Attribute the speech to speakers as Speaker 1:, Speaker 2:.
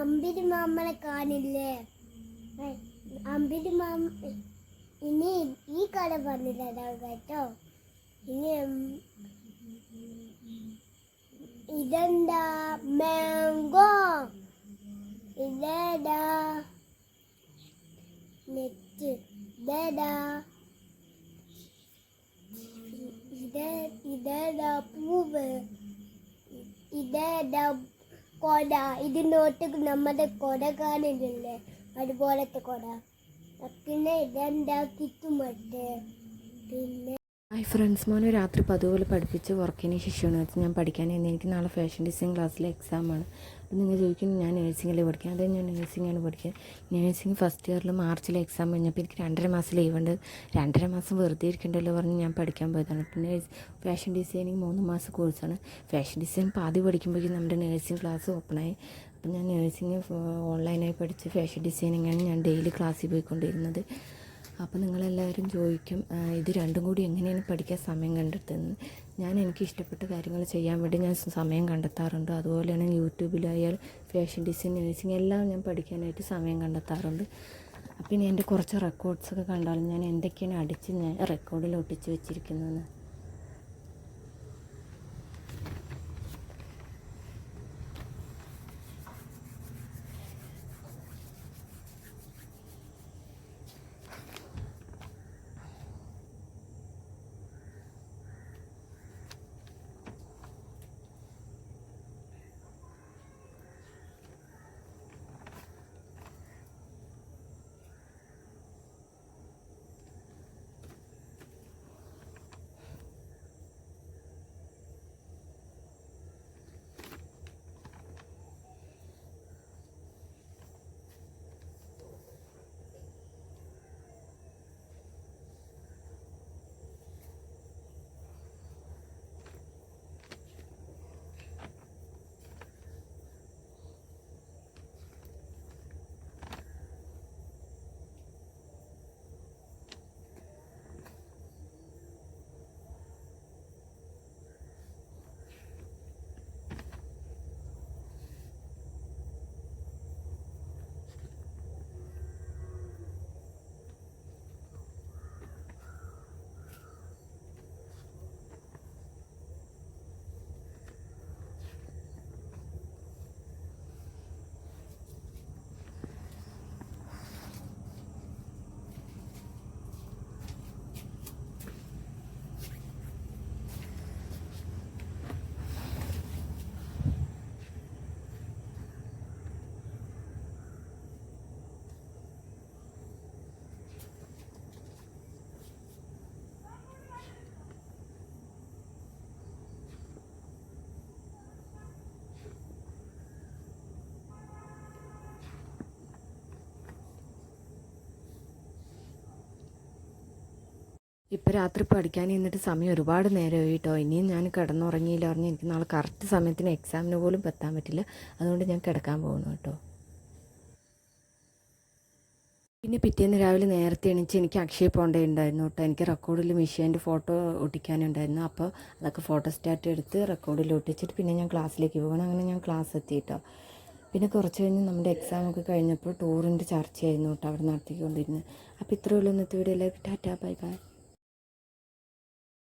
Speaker 1: അമ്പിരി മാമ്മനെ കാണില്ലേ? അമ്പിരി മാമ ഇനി ഈ കട പറഞ്ഞില്ല കേട്ടോ. ഇനി ഇതെന്താ? മാംഗോ. ഇതേടാ നെറ്റ്. ഇതേടാ ഇതേ ഇതേടാ പൂവ്. ഇതേടാ കൊട. ഇത് നോട്ട് നമ്മുടെ കൊട കാണില്ലേ അതുപോലത്തെ കൊട. പിന്നെ ഇതെന്താ കിട്ടുമട്ട് പിന്നെ
Speaker 2: ഹായ് ഫ്രണ്ട്സ്. മോനെ രാത്രി പതുപോലെ പഠിപ്പിച്ച് വർക്കിന് ശിഷ്യമാണ് വെച്ച് ഞാൻ പഠിക്കാൻ ഇന്ന് എനിക്ക് നാളെ ഫാഷൻ ഡിസൈൻ ക്ലാസ്സിലെ എക്സാമാണ് അപ്പോൾ നിങ്ങൾ ചോദിക്കും ഞാൻ നേഴ്സിംഗിൽ പഠിക്കാം അതെ ഞാൻ നേഴ്സിംഗാണ് പഠിക്കുക നേഴ്സിംഗ് ഫസ്റ്റ് ഇയറിൽ മാർച്ചിലെ എക്സാം കഴിഞ്ഞപ്പോൾ എനിക്ക് രണ്ടര മാസം ലീവ് ഉണ്ട്. രണ്ടര മാസം വെറുതെ ഇരിക്കണ്ടല്ലോ പറഞ്ഞ് ഞാൻ പഠിക്കാൻ പോയതാണ്. പിന്നെ ഫാഷൻ ഡിസൈനിങ് മൂന്ന് മാസം കോഴ്സാണ് ഫാഷൻ ഡിസൈൻ പാതി പഠിക്കുമ്പോഴേക്കും നമ്മുടെ നേഴ്സിംഗ് ക്ലാസ് ഓപ്പണായി അപ്പോൾ ഞാൻ നേഴ്സിംഗ് ഓൺലൈനായി പഠിച്ച് ഫാഷൻ ഡിസൈനിങ്ങാണ് ഞാൻ ഡെയിലി ക്ലാസ്സിൽ പോയിക്കൊണ്ടിരുന്നത്. അപ്പോൾ നിങ്ങളെല്ലാവരും ചോദിക്കും ഇത് രണ്ടും കൂടി എങ്ങനെയാണ് പഠിക്കാൻ സമയം കണ്ടെത്തുന്നത്? ഞാൻ എനിക്ക് ഇഷ്ടപ്പെട്ട കാര്യങ്ങൾ ചെയ്യാൻ വേണ്ടി ഞാൻ സമയം കണ്ടെത്താറുണ്ട്. അതുപോലെ തന്നെ യൂട്യൂബിലായാൽ ഫാഷൻ ഡിസൈൻ നേഴ്സിംഗ് എല്ലാം ഞാൻ പഠിക്കാനായിട്ട് സമയം കണ്ടെത്താറുണ്ട്. ഇനി എന്റെ കുറച്ച് റെക്കോർഡ്സൊക്കെ കണ്ടാലും ഞാൻ എന്തൊക്കെയാണ് അടിച്ച് ഞാൻ റെക്കോർഡിൽ ഒട്ടിച്ച് വെച്ചിരിക്കുന്നതെന്ന്? ഇപ്പോൾ രാത്രി പഠിക്കാൻ ഇരുന്നിട്ട് സമയം ഒരുപാട് നേരമായി കേട്ടോ ഇനിയും ഞാൻ കിടന്നുറങ്ങിയില്ല പറഞ്ഞ് എനിക്ക് നാളെ കറക്റ്റ് സമയത്തിന് എക്സാമിന് പോലും എത്താൻ പറ്റില്ല. അതുകൊണ്ട് ഞാൻ കിടക്കാൻ പോകുന്നു കേട്ടോ പിന്നെ പിറ്റേന്ന് രാവിലെ നേരത്തെ എണീച്ച് എനിക്ക് അക്ഷയ പോകേണ്ടതുണ്ടായിരുന്നു കേട്ടോ എനിക്ക് റെക്കോർഡിൽ മിഷീന്റെ ഫോട്ടോ ഒട്ടിക്കാനുണ്ടായിരുന്നു. അപ്പോൾ അതൊക്കെ ഫോട്ടോ സ്റ്റാറ്റ് എടുത്ത് റെക്കോർഡിൽ ഒട്ടിച്ചിട്ട് പിന്നെ ഞാൻ ക്ലാസ്സിലേക്ക് പോകണം അങ്ങനെ ഞാൻ ക്ലാസ് എത്തി കേട്ടോ പിന്നെ കുറച്ച് കഴിഞ്ഞ് നമ്മുടെ എക്സാമൊക്കെ കഴിഞ്ഞപ്പോൾ ടൂറിന്റെ ചർച്ചയായിരുന്നു കേട്ടോ അവിടെ നടത്തിക്കൊണ്ടിരുന്നത്. അപ്പോൾ ഇത്രയുള്ള ഇന്നത്തെ വീഡിയോ എല്ലാവർക്കും ടാറ്റാ ബൈ ബൈ.